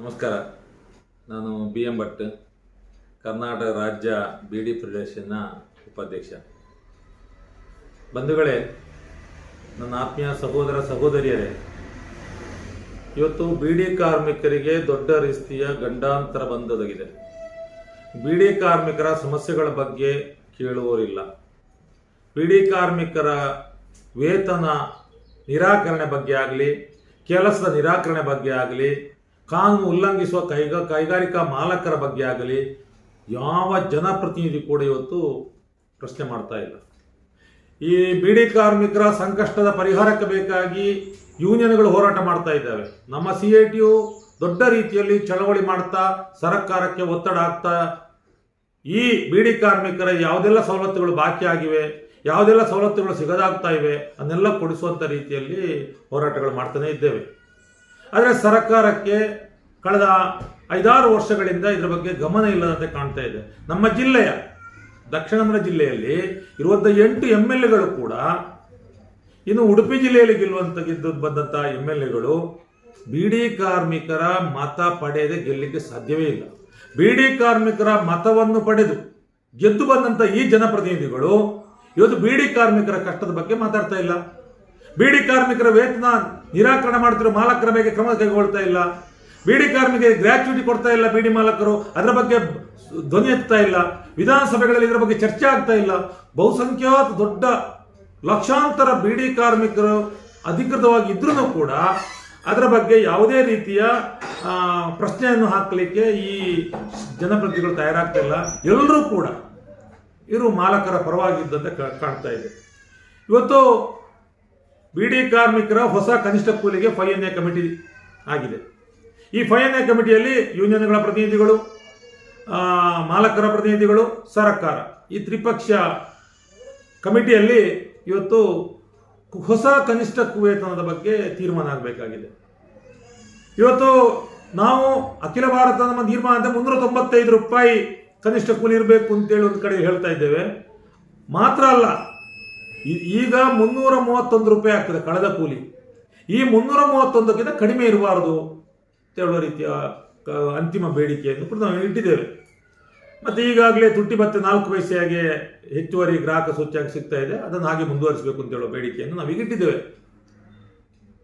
ನಮಸ್ಕಾರ. ನಾನು B M Bhat, Karnataka ರಾಜ್ಯ ಬಿ ಡಿ ಫೆಡರೇಷನ್ನ ಉಪಾಧ್ಯಕ್ಷ. ಬಂಧುಗಳೇ, ನನ್ನ ಆತ್ಮೀಯ ಸಹೋದರ ಸಹೋದರಿಯರೇ, ಇವತ್ತು ಬೀಡಿ ಕಾರ್ಮಿಕರಿಗೆ ದೊಡ್ಡ ರೀತಿಯ ಗಂಡಾಂತರ ಬಂದೊದಗಿದೆ. ಬೀಡಿ ಕಾರ್ಮಿಕರ ಸಮಸ್ಯೆಗಳ ಬಗ್ಗೆ ಕೇಳುವವರಿಲ್ಲ. ಡಿ ಕಾರ್ಮಿಕರ ವೇತನ ನಿರಾಕರಣೆ ಬಗ್ಗೆ ಆಗಲಿ, ಕೆಲಸದ ನಿರಾಕರಣೆ ಬಗ್ಗೆ ಆಗಲಿ ಕಾನೂನು ಉಲ್ಲಂಘಿಸುವ ಕೈಗ, ಕೈಗಾರಿಕಾ ಮಾಲಕರ ಬಗ್ಗೆ ಆಗಲಿ, ಯಾವ ಜನಪ್ರತಿನಿಧಿ ಕೂಡ ಇವತ್ತು ಪ್ರಶ್ನೆ ಮಾಡ್ತಾ ಇಲ್ಲ. ಈ ಬೀಡಿ ಕಾರ್ಮಿಕರ ಸಂಕಷ್ಟದ ಪರಿಹಾರಕ್ಕೆ ಬೇಕಾಗಿ ಯೂನಿಯನ್ಗಳು ಹೋರಾಟ ಮಾಡ್ತಾ ಇದ್ದಾವೆ. ನಮ್ಮ ಸಿ ಐ ಟಿಯು ದೊಡ್ಡ ರೀತಿಯಲ್ಲಿ ಚಳವಳಿ ಮಾಡ್ತಾ, ಸರ್ಕಾರಕ್ಕೆ ಒತ್ತಡ ಹಾಕ್ತಾ, ಈ ಬೀಡಿ ಕಾರ್ಮಿಕರ ಯಾವುದೆಲ್ಲ ಸವಲತ್ತುಗಳು ಬಾಕಿ ಆಗಿವೆ, ಯಾವುದೆಲ್ಲ ಸವಲತ್ತುಗಳು ಸಿಗದಾಗ್ತಾ ಇವೆ ಅದನ್ನೆಲ್ಲ ಕೊಡಿಸುವಂಥ ರೀತಿಯಲ್ಲಿ ಹೋರಾಟಗಳು ಮಾಡ್ತಾನೆ ಇದ್ದೇವೆ. ಆದರೆ ಸರ್ಕಾರಕ್ಕೆ ಕಳೆದ ಐದಾರು ವರ್ಷಗಳಿಂದ ಇದರ ಬಗ್ಗೆ ಗಮನ ಇಲ್ಲದಂತೆ ಕಾಣ್ತಾ ಇದೆ. ನಮ್ಮ ಜಿಲ್ಲೆಯ, ದಕ್ಷಿಣ ಕನ್ನಡ ಜಿಲ್ಲೆಯಲ್ಲಿ ಇರುವಂಥ ಎಂಟು ಎಂ ಎಲ್ ಎಗಳು ಕೂಡ ಇನ್ನು ಉಡುಪಿ ಜಿಲ್ಲೆಯಲ್ಲಿ ಗೆಲ್ಲುವಂಥ ಗೆದ್ದು ಬಂದಂಥ ಎಂ ಎಲ್ ಎಗಳು ಬೀಡಿ ಕಾರ್ಮಿಕರ ಮತ ಪಡೆಯದೆ ಗೆಲ್ಲಲಿಕ್ಕೆ ಸಾಧ್ಯವೇ ಇಲ್ಲ. ಬಿಡಿ ಕಾರ್ಮಿಕರ ಮತವನ್ನು ಪಡೆದು ಗೆದ್ದು ಬಂದಂಥ ಈ ಜನಪ್ರತಿನಿಧಿಗಳು ಇವತ್ತು ಬಿಡಿ ಕಾರ್ಮಿಕರ ಕಷ್ಟದ ಬಗ್ಗೆ ಮಾತಾಡ್ತಾ ಇಲ್ಲ. ಬಿಡಿ ಕಾರ್ಮಿಕರ ವೇತನ ನಿರಾಕರಣೆ ಮಾಡ್ತಿರೋ ಮಾಲಕರ ಬಗ್ಗೆ ಕ್ರಮ ಕೈಗೊಳ್ತಾ ಇಲ್ಲ. ಬಿಡಿ ಕಾರ್ಮಿಕರಿಗೆ ಗ್ರ್ಯಾಚ್ಯುಟಿ ಕೊಡ್ತಾ ಇಲ್ಲ ಬಿಡಿ ಮಾಲಕರು. ಅದರ ಬಗ್ಗೆ ಧ್ವನಿ ಎತ್ತಾ ಇಲ್ಲ. ವಿಧಾನಸಭೆಗಳಲ್ಲಿ ಇದರ ಬಗ್ಗೆ ಚರ್ಚೆ ಆಗ್ತಾ ಇಲ್ಲ. ಬಹುಸಂಖ್ಯಾತ ದೊಡ್ಡ ಲಕ್ಷಾಂತರ ಬೀಡಿ ಕಾರ್ಮಿಕರು ಅಧಿಕೃತವಾಗಿ ಇದ್ರೂ ಕೂಡ ಅದರ ಬಗ್ಗೆ ಯಾವುದೇ ರೀತಿಯ ಪ್ರಶ್ನೆಯನ್ನು ಹಾಕಲಿಕ್ಕೆ ಈ ಜನಪ್ರತಿನಿಧಿಗಳು ತಯಾರಾಗ್ತಾ ಇಲ್ಲ. ಎಲ್ಲರೂ ಕೂಡ ಇವರು ಮಾಲಕರ ಪರವಾಗಿದ್ದಂತೆ ಕಾಣ್ತಾ ಇದೆ. ಇವತ್ತು ಬಿಡಿ ಕಾರ್ಮಿಕರ ಹೊಸ ಕನಿಷ್ಠ ಕೂಲಿಗೆ ಫೈ ಎನ್ ಎ ಕಮಿಟಿ ಆಗಿದೆ. ಈ ಫೈ ಎನ್ ಎ ಕಮಿಟಿಯಲ್ಲಿ ಯೂನಿಯನ್ಗಳ ಪ್ರತಿನಿಧಿಗಳು ಮಾಲಕರ ಪ್ರತಿನಿಧಿಗಳು, ಸರ್ಕಾರ. ಈ ತ್ರಿಪಕ್ಷ ಕಮಿಟಿಯಲ್ಲಿ ಇವತ್ತು ಹೊಸ ಕನಿಷ್ಠ ವೇತನದ ಬಗ್ಗೆ ತೀರ್ಮಾನ ಆಗಬೇಕಾಗಿದೆ. ಇವತ್ತು ನಾವು ಅಖಿಲ ಭಾರತ ನಮ್ಮ ತೀರ್ಮಾನ ಅಂತ ಮುನ್ನೂರ ತೊಂಬತ್ತೈದು ರೂಪಾಯಿ ಕನಿಷ್ಠ ಕೂಲಿ ಇರಬೇಕು ಅಂತೇಳಿ ಒಂದು ಕಡೆ ಹೇಳ್ತಾ ಇದ್ದೇವೆ. ಮಾತ್ರ ಅಲ್ಲ ಈಗ ಮುನ್ನೂರ ಮೂವತ್ತೊಂದು ರೂಪಾಯಿ ಆಗ್ತದೆ ಕಳೆದ ಕೂಲಿ. ಈ ಮುನ್ನೂರ ಮೂವತ್ತೊಂದಕ್ಕಿಂತ ಕಡಿಮೆ ಇರಬಾರದು ಅಂತ ಹೇಳುವ ರೀತಿಯ ಅಂತಿಮ ಬೇಡಿಕೆಯನ್ನು ಕೂಡ ನಾವು ಇಟ್ಟಿದ್ದೇವೆ. ಮತ್ತು ಈಗಾಗಲೇ ತುಟ್ಟಿ ಮತ್ತೆ ನಾಲ್ಕು ಪೈಸೆಯಾಗೆ ಹೆಚ್ಚುವರಿ ಗ್ರಾಹಕ ಸೂಚ್ಯಾಂಕ ಸಿಗ್ತಾ ಇದೆ. ಅದನ್ನು ಹಾಗೆ ಮುಂದುವರಿಸಬೇಕು ಅಂತ ಹೇಳುವ ಬೇಡಿಕೆಯನ್ನು ನಾವು ಇಟ್ಟಿದ್ದೇವೆ.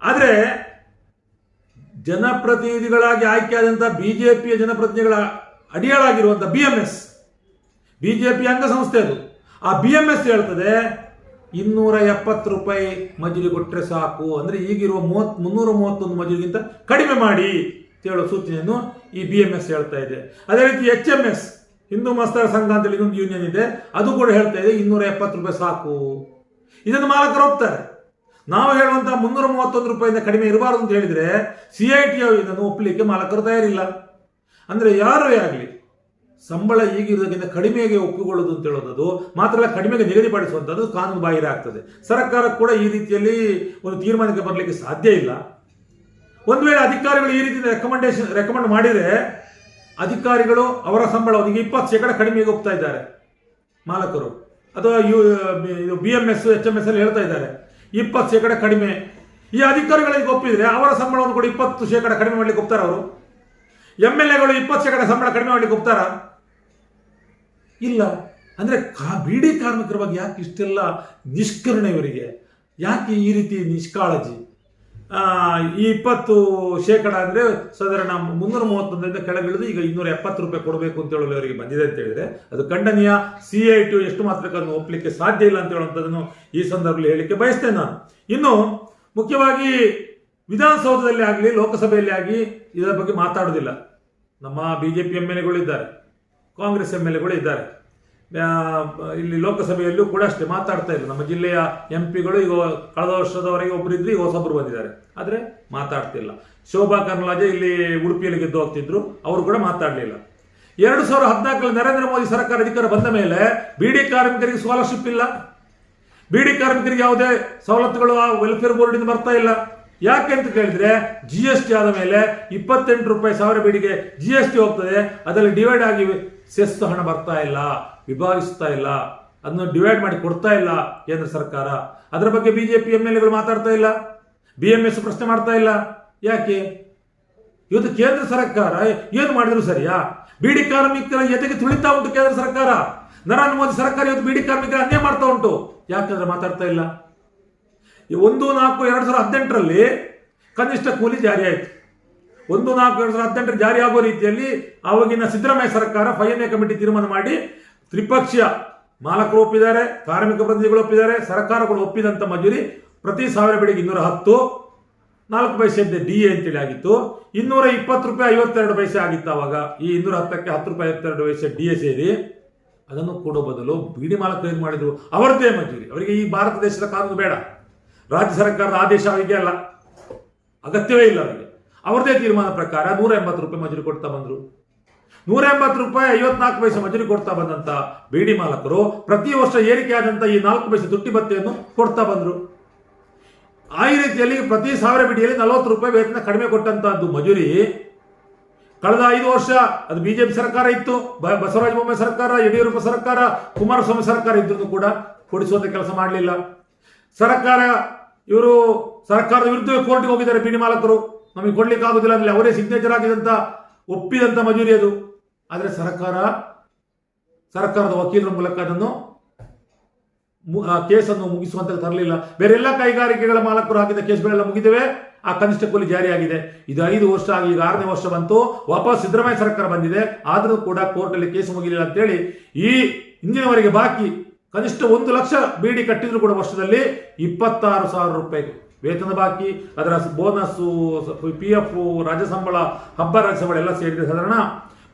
ಆದರೆ ಜನಪ್ರತಿನಿಧಿಗಳಾಗಿ ಆಯ್ಕೆಯಾದಂಥ ಬಿಜೆಪಿಯ ಜನಪ್ರತಿನಿಧಿಗಳ ಅಡಿಯಾಳಾಗಿರುವಂಥ ಬಿ ಎಂ ಎಸ್. ಸಂಸ್ಥೆ ಅಂಗಸಂಸ್ಥೆ ಅದು. ಆ ಬಿ ಎಂ ಎಸ್ ಹೇಳ್ತದೆ ಇನ್ನೂರ ಎಪ್ಪತ್ತು ರೂಪಾಯಿ ಮಜೂರಿ ಕೊಟ್ಟರೆ ಸಾಕು. ಅಂದರೆ ಈಗಿರುವ ಮೂವತ್ತು, ಮುನ್ನೂರ ಮೂವತ್ತೊಂದು ಮಜೂರಿಗಿಂತ ಕಡಿಮೆ ಮಾಡಿ ಅಂತ ಹೇಳೋ ಸೂಚನೆಯನ್ನು ಈ ಬಿ ಎಂ ಎಸ್ ಹೇಳ್ತಾ ಇದೆ. ಅದೇ ರೀತಿ H M S Hindu Mazdoor Sangh ಅಂತೇಳಿ ಇನ್ನೊಂದು ಯೂನಿಯನ್ ಇದೆ. ಅದು ಕೂಡ ಹೇಳ್ತಾ ಇದೆ, ಇನ್ನೂರ ಎಪ್ಪತ್ತು ರೂಪಾಯಿ ಸಾಕು. ಇದನ್ನು ಮಾಲಕರು ಹೋಗ್ತಾರೆ ನಾವು ಹೇಳುವಂಥ ಮುನ್ನೂರ ಮೂವತ್ತೊಂದು ರೂಪಾಯಿಂದ ಕಡಿಮೆ ಇರಬಾರದು ಅಂತ ಹೇಳಿದರೆ ಸಿ ಐ ಟಿ ಇದನ್ನು ಒಪ್ಪಲಿಕ್ಕೆ ಮಾಲಕರು ತಯಾರಿಲ್ಲ. ಅಂದರೆ ಯಾರೇ ಆಗಲಿ ಸಂಬಳ ಈಗಿರೋದಕ್ಕಿಂತ ಕಡಿಮೆಗೆ ಒಪ್ಪಿಕೊಳ್ಳೋದು ಅಂತ ಹೇಳೋದು ಮಾತ್ರ ಅಲ್ಲ ಕಡಿಮೆಗೆ ನಿಗದಿಪಡಿಸುವಂಥದ್ದು ಕಾನೂನು ಬಾಹಿರ ಆಗ್ತದೆ. ಸರ್ಕಾರ ಕೂಡ ಈ ರೀತಿಯಲ್ಲಿ ಒಂದು ತೀರ್ಮಾನಕ್ಕೆ ಬರಲಿಕ್ಕೆ ಸಾಧ್ಯ ಇಲ್ಲ. ಒಂದು ವೇಳೆ ಅಧಿಕಾರಿಗಳು ಈ ರೀತಿ ರೆಕಮೆಂಡೇಶನ್ ರೆಕಮೆಂಡ್ ಮಾಡಿದರೆ ಅಧಿಕಾರಿಗಳು ಅವರ ಸಂಬಳ ಅವರಿಗೆ ಇಪ್ಪತ್ತು ಶೇಕಡ ಕಡಿಮೆಗೆ ಒಪ್ತಾ ಇದ್ದಾರೆ. ಮಾಲಕರು. ಅಥವಾ U B M S H M S ಅಲ್ಲಿ ಹೇಳ್ತಾ ಇದ್ದಾರೆ. ಇಪ್ಪತ್ತು ಶೇಕಡ ಕಡಿಮೆ. ಈ ಅಧಿಕಾರಿಗಳಿಗೆ ಒಪ್ಪಿದರೆ ಅವರ ಸಂಬಳವನ್ನು ಕೂಡ ಇಪ್ಪತ್ತು ಶೇಕಡ ಕಡಿಮೆ ಮಾಡಲಿಕ್ಕೆ ಒಪ್ತಾರೆ ಅವರು. ಎಂ ಎಲ್ ಎಗಳು ಇಪ್ಪತ್ತು ಶೇಕಡ ಸಂಬಳ ಕಡಿಮೆ ಮಾಡಲಿಕ್ಕೆ ಒಪ್ತಾರ? ಇಲ್ಲ. ಅಂದರೆ ಕಾ, ಬೀಡಿ ಕಾರ್ಮಿಕರ ಬಗ್ಗೆ ಯಾಕೆ ಇಷ್ಟೆಲ್ಲ ನಿಷ್ಕರುಣೆ ಇವರಿಗೆ ಯಾಕೆ ಈ ರೀತಿ ನಿಷ್ಕಾಳಜಿ? ಈ ಇಪ್ಪತ್ತು ಶೇಕಡ ಅಂದರೆ ಸಾಧಾರಣ ಮುನ್ನೂರ ಮೂವತ್ತೊಂದರಿಂದ ಕೆಳಗಿಳಿದು ಈಗ ಇನ್ನೂರ ಎಪ್ಪತ್ತು ರೂಪಾಯಿ ಕೊಡಬೇಕು ಅಂತ ಹೇಳಲು ಅವರಿಗೆ ಬಂದಿದೆ ಅಂತ ಹೇಳಿದರೆ, ಅದು ಖಂಡನೀಯ. ಸಿ ಐ ಟು ಎಷ್ಟು ಮಾತ್ರಕ್ಕೆ ಅದನ್ನು ಒಪ್ಪಲಿಕ್ಕೆ ಸಾಧ್ಯ ಇಲ್ಲ ಅಂತ ಹೇಳುವಂಥದ್ದನ್ನು ಈ ಸಂದರ್ಭದಲ್ಲಿ ಹೇಳಲಿಕ್ಕೆ ಬಯಸ್ತೇನೆ ನಾನು. ಇನ್ನು ಮುಖ್ಯವಾಗಿ ವಿಧಾನಸೌಧದಲ್ಲಿ ಆಗಲಿ, ಲೋಕಸಭೆಯಲ್ಲಿ ಆಗಲಿ ಇದರ ಬಗ್ಗೆ ಮಾತಾಡೋದಿಲ್ಲ ನಮ್ಮ B J P M L ಎಗಳು ಇದ್ದಾರೆ ಕಾಂಗ್ರೆಸ್ ಎಂ ಎಲ್ ಎಗಳು ಇದ್ದಾರೆ. ಇಲ್ಲಿ ಲೋಕಸಭೆಯಲ್ಲೂ ಕೂಡ ಅಷ್ಟೇ ಮಾತಾಡ್ತಾ ಇಲ್ಲ. ನಮ್ಮ ಜಿಲ್ಲೆಯ ಎಂ ಪಿಗಳು ಈಗ ಕಳೆದ ವರ್ಷದವರೆಗೆ ಒಬ್ಬರು ಇದ್ರು ಈಗ ಹೊಸೊಬ್ಬರು ಬಂದಿದ್ದಾರೆ. ಆದರೆ ಮಾತಾಡ್ತಿಲ್ಲ ಶೋಭಾ ಕರ್ನಾಲಾಜೆ ಇಲ್ಲಿ ಉಡುಪಿಯಲ್ಲಿ ಗೆದ್ದು ಹೋಗ್ತಿದ್ರು. ಅವರು ಕೂಡ ಮಾತಾಡಲಿಲ್ಲ. ಎರಡು ಸಾವಿರದ ಹದಿನಾಲ್ಕರಲ್ಲಿ ನರೇಂದ್ರ ಮೋದಿ ಸರ್ಕಾರ ಅಧಿಕಾರ ಬಂದ ಮೇಲೆ ಬಿಡಿ ಕಾರ್ಮಿಕರಿಗೆ ಸ್ಕಾಲರ್ಶಿಪ್ ಇಲ್ಲ. ಬಿಡಿ ಕಾರ್ಮಿಕರಿಗೆ ಯಾವುದೇ ಸವಲತ್ತುಗಳು ಆ ವೆಲ್ಫೇರ್ ಬೋರ್ಡಿಂದ ಬರ್ತಾ ಇಲ್ಲ. ಯಾಕೆ ಅಂತ ಕೇಳಿದ್ರೆ ಜಿ ಎಸ್ ಟಿ ಆದ ಮೇಲೆ ಇಪ್ಪತ್ತೆಂಟು ರೂಪಾಯಿ ಸಾವಿರ ಬೀಡಿಗೆ ಜಿ ಎಸ್ ಟಿ ಹೋಗ್ತದೆ. ಅದರಲ್ಲಿ ಡಿವೈಡ್ ಆಗಿ ಸೆಸ್ ಹಣ ಬರ್ತಾ ಇಲ್ಲ, ವಿಭಾಗಿಸ್ತಾ ಇಲ್ಲ, ಅದನ್ನು ಡಿವೈಡ್ ಮಾಡಿ ಕೊಡ್ತಾ ಇಲ್ಲ ಕೇಂದ್ರ ಸರ್ಕಾರ. ಅದರ ಬಗ್ಗೆ ಬಿಜೆಪಿ ಎಂ ಎಲ್ ಎಗಳು ಮಾತಾಡ್ತಾ ಇಲ್ಲ ಬಿ ಎಂ ಎಸ್ ಪ್ರಶ್ನೆ ಮಾಡ್ತಾ ಇಲ್ಲ. ಯಾಕೆ? ಇವತ್ತು ಕೇಂದ್ರ ಸರ್ಕಾರ ಏನು ಮಾಡಿದ್ರು ಸರಿಯಾ? ಬಿಡಿ ಕಾರ್ಮಿಕರ ಜೊತೆಗೆ ತುಳಿತಾ ಉಂಟು ಕೇಂದ್ರ ಸರ್ಕಾರ. ನರೇಂದ್ರ ಮೋದಿ ಸರ್ಕಾರ ಇವತ್ತು ಬಿಡಿ ಕಾರ್ಮಿಕರ ಅನ್ಯಾಯ ಮಾಡ್ತಾ ಉಂಟು. ಯಾಕಂದ್ರೆ ಮಾತಾಡ್ತಾ ಇಲ್ಲ? ಒಂದು, ನಾಲ್ಕು, ಎರಡು ಸಾವಿರದ ಹದಿನೆಂಟರಲ್ಲಿ ಕನಿಷ್ಠ ಕೂಲಿ ಜಾರಿ ಆಯಿತು. ಒಂದು ನಾಲ್ಕು ಎರಡು ಸಾವಿರದ ಹದಿನೆಂಟರ ಜಾರಿ ರೀತಿಯಲ್ಲಿ ಆವಾಗಿನ ಸಿದ್ದರಾಮಯ್ಯ ಸರ್ಕಾರ ಫೈಎನ್ಎ ಕಮಿಟಿ ತೀರ್ಮಾನ ಮಾಡಿ ತ್ರಿಪಕ್ಷೀಯ ಮಾಲಕರು ಒಪ್ಪಿದ್ದಾರೆ, ಕಾರ್ಮಿಕ ಪ್ರತಿನಿಧಿಗಳು ಒಪ್ಪಿದ್ದಾರೆ, ಸರ್ಕಾರಗಳು ಒಪ್ಪಿದಂಥ ಮಜೂರಿ ಪ್ರತಿ ಸಾವಿರ ಬೆಳಿಗ್ಗೆ ಇನ್ನೂರ ಹತ್ತು, ನಾಲ್ಕು ಪೈಸೆ ಡಿ ಎ ಅಂತೇಳಿ ಆಗಿತ್ತು. ಇನ್ನೂರ ಇಪ್ಪತ್ತು ರೂಪಾಯಿ ಐವತ್ತೆರಡು ಪೈಸೆ ಆಗಿತ್ತು ಆವಾಗ. ಈ ಇನ್ನೂರ ಹತ್ತಕ್ಕೆ ಹತ್ತು ರೂಪಾಯಿ ಐವತ್ತೆರಡು ಪೈಸೆ ಡಿ ಎ ಸೇರಿ ಅದನ್ನು ಕೊಡೋ ಬದಲು ಬಿಡಿ ಮಾಲಕರು ಏನು ಮಾಡಿದ್ರು? ಅವರದ್ದೇ ಮಜೂರಿ. ಅವರಿಗೆ ಈ ಭಾರತ ದೇಶದ ಕಾನೂನು ಬೇಡ. ರಾಜ್ಯ ಸರ್ಕಾರದ ಆದೇಶ ಅವರಿಗೆ ಅಲ್ಲ. ಅಗತ್ಯವೇ ಇಲ್ಲ ಅವರಿಗೆ. ಅವರದೇ ತೀರ್ಮಾನ ಪ್ರಕಾರ ನೂರ ಎಂಬತ್ತು ರೂಪಾಯಿ ಮಜೂರಿ ಕೊಡ್ತಾ ಬಂದರು. ನೂರ ಎಂಬತ್ತು ರೂಪಾಯಿ ಐವತ್ನಾಲ್ಕು ಪೈಸೆ ಮಜೂರಿ ಕೊಡ್ತಾ ಬಂದಂತ ಬೀಡಿ ಮಾಲಕರು ಪ್ರತಿ ವರ್ಷ ಏರಿಕೆಯಾದಂಥ ಈ ನಾಲ್ಕು ಪೈಸೆ ತುಟ್ಟಿ ಭತ್ಯೆಯನ್ನು ಕೊಡ್ತಾ ಬಂದರು. ಆ ರೀತಿಯಲ್ಲಿ ಪ್ರತಿ ಸಾವಿರ ಬಿಡಿಯಲ್ಲಿ ನಲವತ್ತು ರೂಪಾಯಿ ವೇತನ ಕಡಿಮೆ ಕೊಟ್ಟಂತಹದ್ದು ಮಜೂರಿ ಕಳೆದ ಐದು ವರ್ಷ ಅದು ಬಿಜೆಪಿ ಸರ್ಕಾರ ಇತ್ತು ಬಸವರಾಜ ಬೊಮ್ಮಾಯಿ ಸರ್ಕಾರ, ಯಡಿಯೂರಪ್ಪ ಸರ್ಕಾರ, ಕುಮಾರಸ್ವಾಮಿ ಸರ್ಕಾರ ಇದ್ರೂ ಕೂಡ ಕೊಡಿಸುವಂತ ಕೆಲಸ ಮಾಡಲಿಲ್ಲ. ಸರ್ಕಾರ ಇವರು ಸರ್ಕಾರದ ವಿರುದ್ಧ ಕೋರ್ಟ್ಗೆ ಹೋಗಿದ್ದಾರೆ ಬೀಡಿ ಮಾಲಕರು. ನಮಗೆ ಕೊಡ್ಲಿಕ್ಕೆ ಆಗುದಿಲ್ಲ ಅಂದ್ರೆ ಅವರೇ ಸಿಗ್ನೇಚರ್ ಆಗಿದಂತ ಒಪ್ಪಿದಂತ ಮಜೂರಿ ಅದು. ಆದರೆ ಸರ್ಕಾರ, ಸರ್ಕಾರದ ವಕೀಲರ ಮೂಲಕ ಅದನ್ನು ಕೇಸನ್ನು ಮುಗಿಸುವಂತ ತರಲಿಲ್ಲ. ಬೇರೆ ಎಲ್ಲ ಕೈಗಾರಿಕೆಗಳ ಮಾಲಕರು ಹಾಕಿದ ಕೇಸ್ಗಳೆಲ್ಲ ಮುಗಿದಿವೆ. ಆ ಕನಿಷ್ಠ ಕೂಲಿ ಜಾರಿಯಾಗಿದೆ ಇದು ಐದು ವರ್ಷ ಆಗಿ ಈಗ ಆರನೇ ವರ್ಷ ಬಂತು. ವಾಪಸ್ ಸಿದ್ದರಾಮಯ್ಯ ಸರ್ಕಾರ ಬಂದಿದೆ. ಆದರೂ ಕೂಡ ಕೋರ್ಟಲ್ಲಿ ಕೇಸ್ ಮುಗಿಲಿಲ್ಲ ಅಂತೇಳಿ ಈ ಇಂದಿನವರೆಗೆ ಬಾಕಿ ಕನಿಷ್ಠ ಒಂದು ಲಕ್ಷ ಬೀಡಿ ಕಟ್ಟಿದ್ರು ಕೂಡ ವರ್ಷದಲ್ಲಿ ಇಪ್ಪತ್ತಾರು ಸಾವಿರ ರೂಪಾಯಿ ವೇತನ ಬಾಕಿ, ಅದರ ಬೋನಸ್ಸು ಪಿ ಎಫ್ ರಾಜ್ಯ ಸಂಬಳ, ಹಬ್ಬ ರಾಜ್ಯ ಸಂಬಳ ಎಲ್ಲ ಸೇರಿದೆ ಸಾಧಾರಣ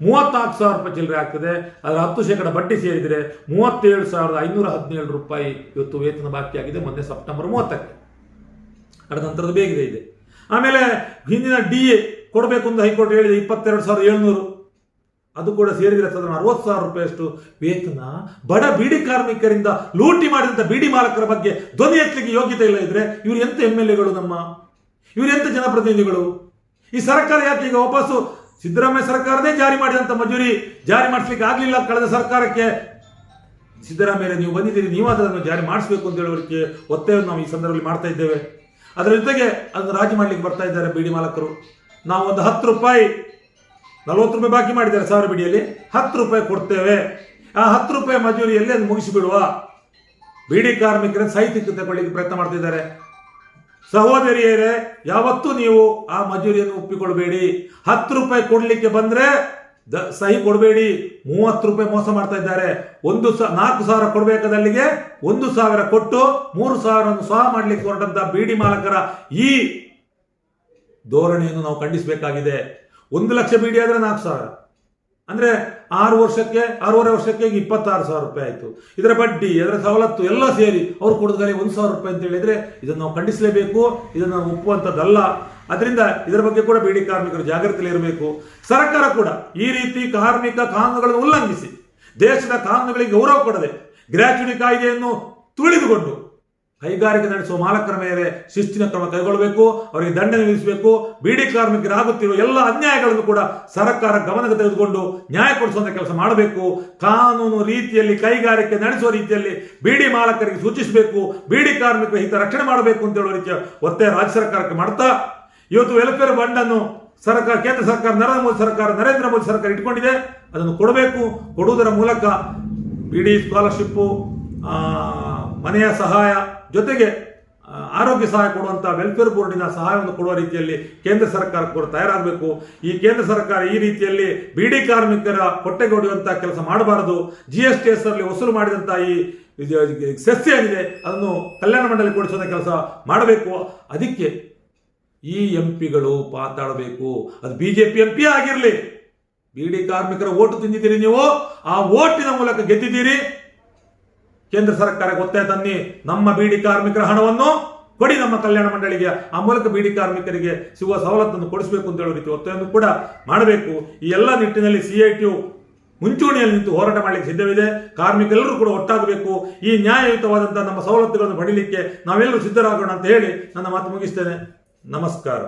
ಮೂವತ್ನಾಲ್ಕು ಸಾವಿರ ರೂಪಾಯಿ ಚಿಲ್ಲರೆ ಆಗ್ತದೆ. ಅದರ ಹತ್ತು ಶೇಕಡ ಬಡ್ಡಿ ಸೇರಿದರೆ ಮೂವತ್ತೇಳು ಸಾವಿರದ ಐನೂರ ಹದಿನೇಳು ರೂಪಾಯಿ ಇವತ್ತು ವೇತನ ಬಾಕಿ ಆಗಿದೆ ಮೊನ್ನೆ ಸೆಪ್ಟೆಂಬರ್ ಮೂವತ್ತಕ್ಕೆ. ಅದರ ನಂತರದ ಬೇಗಿದೆ ಇದೆ. ಆಮೇಲೆ ಹಿಂದಿನ ಡಿ ಎ ಕೊಡಬೇಕು ಅಂತ ಹೈಕೋರ್ಟ್ ಹೇಳಿದೆ ಇಪ್ಪತ್ತೆರಡು ಸಾವಿರದ ಏಳ್ನೂರು. ಅದು ಕೂಡ ಸೇರಿದರೆ ಸದನ ಅರವತ್ತು ಸಾವಿರ ರೂಪಾಯಿಯಷ್ಟು ವೇತನ. ಬಡ ಬೀಡಿ ಕಾರ್ಮಿಕರಿಂದ ಲೂಟಿ ಮಾಡಿದಂಥ ಬೀಡಿ ಮಾಲಕರ ಬಗ್ಗೆ ಧ್ವನಿ ಎತ್ತಲಿಕ್ಕೆ ಯೋಗ್ಯತೆ ಇಲ್ಲ ಇದ್ರೆ ಇವರು ಎಂತ ಎಂ ಎಲ್ ಎಗಳು ನಮ್ಮ? ಇವರು ಎಂತ ಜನಪ್ರತಿನಿಧಿಗಳು? ಈ ಸರ್ಕಾರ ಯಾಕೆ ಈಗ ವಾಪಸ್ಸು ಸಿದ್ದರಾಮಯ್ಯ ಸರ್ಕಾರನೇ ಜಾರಿ ಮಾಡಿದಂಥ ಮಜೂರಿ ಜಾರಿ ಮಾಡಿಸ್ಲಿಕ್ಕೆ ಆಗಲಿಲ್ಲ ಕಳೆದ ಸರ್ಕಾರಕ್ಕೆ? ಸಿದ್ದರಾಮಯ್ಯ ನೀವು ಬಂದಿದ್ದೀರಿ, ನೀವು ಅದನ್ನು ಜಾರಿ ಮಾಡಿಸಬೇಕು ಅಂತ ಹೇಳೋದಕ್ಕೆ ಒತ್ತಾಯವನ್ನು ನಾವು ಈ ಸಂದರ್ಭದಲ್ಲಿ ಮಾಡ್ತಾ ಇದ್ದೇವೆ. ಅದರ ಜೊತೆಗೆ ಅದನ್ನು ರಾಜಿ ಮಾಡಲಿಕ್ಕೆ ಬರ್ತಾ ಇದ್ದಾರೆ ಬೀಡಿ ಮಾಲಕರು. ನಾವು ಒಂದು ಹತ್ತು ರೂಪಾಯಿ ನಲವತ್ತು ರೂಪಾಯಿ ಬಾಕಿ ಮಾಡಿದ್ದಾರೆ ಸಾವಿರ ಬಿಡಿಯಲ್ಲಿ. ಹತ್ತು ರೂಪಾಯಿ ಕೊಡ್ತೇವೆ. ಆ ಹತ್ತು ರೂಪಾಯಿ ಮಜೂರಿಯಲ್ಲಿ ಅದು ಮುಗಿಸಿಬಿಡುವ. ಬಿಡಿ ಕಾರ್ಮಿಕರ ಸಾಹಿತ್ಯಕ್ಕೆ ತಗೊಳ್ಳಿಕ್ಕೆ ಪ್ರಯತ್ನ ಮಾಡ್ತಿದ್ದಾರೆ. ಸಹೋದರಿಯರೇ, ಯಾವತ್ತೂ ನೀವು ಆ ಮಜೂರಿಯನ್ನು ಒಪ್ಪಿಕೊಳ್ಬೇಡಿ. ಹತ್ತು ರೂಪಾಯಿ ಕೊಡ್ಲಿಕ್ಕೆ ಬಂದ್ರೆ ದ ಸಹಿ ಕೊಡಬೇಡಿ. ಮೂವತ್ತು ರೂಪಾಯಿ ಮೋಸ ಮಾಡ್ತಾ ಇದ್ದಾರೆ. ಒಂದು ಸ ನಾಲ್ಕು ಸಾವಿರ ಕೊಡಬೇಕಾದಲ್ಲಿಗೆ ಒಂದು ಸಾವಿರ ಕೊಟ್ಟು ಮೂರು ಸಾವಿರವನ್ನು ಸಹ ಮಾಡಲಿಕ್ಕೆ ಹೊರಟಂತ ಬೀಡಿ ಮಾಲಕರ ಈ ಧೋರಣೆಯನ್ನು ನಾವು ಖಂಡಿಸಬೇಕಾಗಿದೆ. ಒಂದು ಲಕ್ಷ ಬೀಡಿ ಆದರೆ ನಾಲ್ಕು ಸಾವಿರ. ಅಂದರೆ ಆರು ವರ್ಷಕ್ಕೆ, ಆರೂವರೆ ವರ್ಷಕ್ಕೆ ಇಪ್ಪತ್ತಾರು ಸಾವಿರ ರೂಪಾಯಿ ಆಯಿತು. ಇದರ ಬಡ್ಡಿ ಅದರ ಸವಲತ್ತು ಎಲ್ಲ ಸೇರಿ ಅವ್ರು ಕೊಡೋದಾರೆ ಒಂದು ಸಾವಿರ ರೂಪಾಯಿ ಅಂತ ಹೇಳಿದರೆ ಇದನ್ನು ನಾವು ಖಂಡಿಸಲೇಬೇಕು, ಇದನ್ನು ಒಪ್ಪುವಂಥದ್ದಲ್ಲ. ಅದರಿಂದ ಇದರ ಬಗ್ಗೆ ಕೂಡ ಬೀಡಿ ಕಾರ್ಮಿಕರು ಜಾಗೃತಿಯಲ್ಲಿ ಇರಬೇಕು. ಸರ್ಕಾರ ಕೂಡ ಈ ರೀತಿ ಕಾರ್ಮಿಕ ಕಾನೂನುಗಳನ್ನು ಉಲ್ಲಂಘಿಸಿ ದೇಶದ ಕಾನೂನುಗಳಿಗೆ ಗೌರವ ಕೊಡದೆ ಗ್ರ್ಯಾಚುಟಿ ಕಾಯ್ದೆಯನ್ನು ತುಳಿದುಕೊಂಡು ಕೈಗಾರಿಕೆ ನಡೆಸುವ ಮಾಲಕರ ಮೇಲೆ ಶಿಸ್ತಿನ ಕ್ರಮ ಕೈಗೊಳ್ಳಬೇಕು, ಅವರಿಗೆ ದಂಡ ವಿಧಿಸಬೇಕು, ಬಿಡಿ ಕಾರ್ಮಿಕರಾಗುತ್ತಿರುವ ಎಲ್ಲ ಅನ್ಯಾಯಗಳನ್ನು ಕೂಡ ಸರ್ಕಾರ ಗಮನಕ್ಕೆ ತೆಗೆದುಕೊಂಡು ನ್ಯಾಯ ಕೊಡಿಸುವಂತ ಕೆಲಸ ಮಾಡಬೇಕು. ಕಾನೂನು ರೀತಿಯಲ್ಲಿ, ಕೈಗಾರಿಕೆ ನಡೆಸುವ ರೀತಿಯಲ್ಲಿ ಬಿಡಿ ಮಾಲಕರಿಗೆ ಸೂಚಿಸಬೇಕು, ಬಿಡಿ ಕಾರ್ಮಿಕರ ಹಿತ ರಕ್ಷಣೆ ಮಾಡಬೇಕು ಅಂತ ಹೇಳುವ ರೀತಿಯ ಒತ್ತಾಯ ರಾಜ್ಯ ಸರ್ಕಾರಕ್ಕೆ ಮಾಡ್ತಾ, ಇವತ್ತು ವೆಲ್ಫೇರ್ ಬಂಡನ್ನು ಸರ್ಕಾರ, ಕೇಂದ್ರ ಸರ್ಕಾರ, ನರೇಂದ್ರ ಮೋದಿ ಸರ್ಕಾರ, ನರೇಂದ್ರ ಮೋದಿ ಸರ್ಕಾರ ಇಟ್ಕೊಂಡಿದೆ. ಅದನ್ನು ಕೊಡಬೇಕು. ಕೊಡುವುದರ ಮೂಲಕ ಬಿಡಿ ಸ್ಕಾಲರ್ಶಿಪ್ಪು ಮನೆಯ ಸಹಾಯ ಜೊತೆಗೆ ಆರೋಗ್ಯ ಸಹಾಯ ಕೊಡುವಂಥ ವೆಲ್ಫೇರ್ ಬೋರ್ಡಿನ ಸಹಾಯವನ್ನು ಕೊಡುವ ರೀತಿಯಲ್ಲಿ ಕೇಂದ್ರ ಸರ್ಕಾರ ಕೂಡ ತಯಾರಾಗಬೇಕು. ಈ ಕೇಂದ್ರ ಸರ್ಕಾರ ಈ ರೀತಿಯಲ್ಲಿ ಬಿಡಿ ಕಾರ್ಮಿಕರ ಹೊಟ್ಟೆಗೆ ಕೆಲಸ ಮಾಡಬಾರದು. ಜಿ ಎಸ್ ಟಿ ಎಸ್ ಅಲ್ಲಿ ವಸೂಲು ಮಾಡಿದಂಥ ಈ ಸಸ್ಯ ಏನಿದೆ ಅದನ್ನು ಕಲ್ಯಾಣ ಮಂಡಳಿ ಕೊಡಿಸುವಂಥ ಕೆಲಸ ಮಾಡಬೇಕು. ಅದಕ್ಕೆ ಈ ಎಂ ಪಿಗಳು ಪಾತಾಡಬೇಕು ಅದು ಬಿಜೆಪಿ ಎಂ ಪಿ ಆಗಿರಲಿ. ಬಿಡಿ ಕಾರ್ಮಿಕರ ಓಟು ತಿಂದಿದ್ದೀರಿ ನೀವು, ಆ ಓಟಿನ ಮೂಲಕ ಗೆದ್ದಿದ್ದೀರಿ. ಕೇಂದ್ರ ಸರ್ಕಾರ ಗೊತ್ತೇ ತನ್ನಿ ನಮ್ಮ ಬೀಡಿ ಕಾರ್ಮಿಕರ ಹಣವನ್ನು ಕೊಡಿ ನಮ್ಮ ಕಲ್ಯಾಣ ಮಂಡಳಿಗೆ, ಆ ಮೂಲಕ ಬೀಡಿ ಕಾರ್ಮಿಕರಿಗೆ ಸಿಗುವ ಸವಲತ್ತನ್ನು ಕೊಡಿಸಬೇಕು ಅಂತ ಹೇಳೋ ರೀತಿ ಒತ್ತಾಯವನ್ನು ಕೂಡ ಮಾಡಬೇಕು. ಈ ಎಲ್ಲ ನಿಟ್ಟಿನಲ್ಲಿ ಸಿ ಐ ಟಿಯು ಮುಂಚೂಣಿಯಲ್ಲಿ ನಿಂತು ಹೋರಾಟ ಮಾಡಲಿಕ್ಕೆ ಸಿದ್ಧವಿದೆ. ಕಾರ್ಮಿಕರೆಲ್ಲರೂ ಕೂಡ ಒಟ್ಟಾಗಬೇಕು. ಈ ನ್ಯಾಯಯುತವಾದಂತಹ ನಮ್ಮ ಸವಲತ್ತುಗಳನ್ನು ಪಡೀಲಿಕ್ಕೆ ನಾವೆಲ್ಲರೂ ಸಿದ್ಧರಾಗೋಣ ಅಂತ ಹೇಳಿ ನನ್ನ ಮಾತು ಮುಗಿಸ್ತೇನೆ. ನಮಸ್ಕಾರ.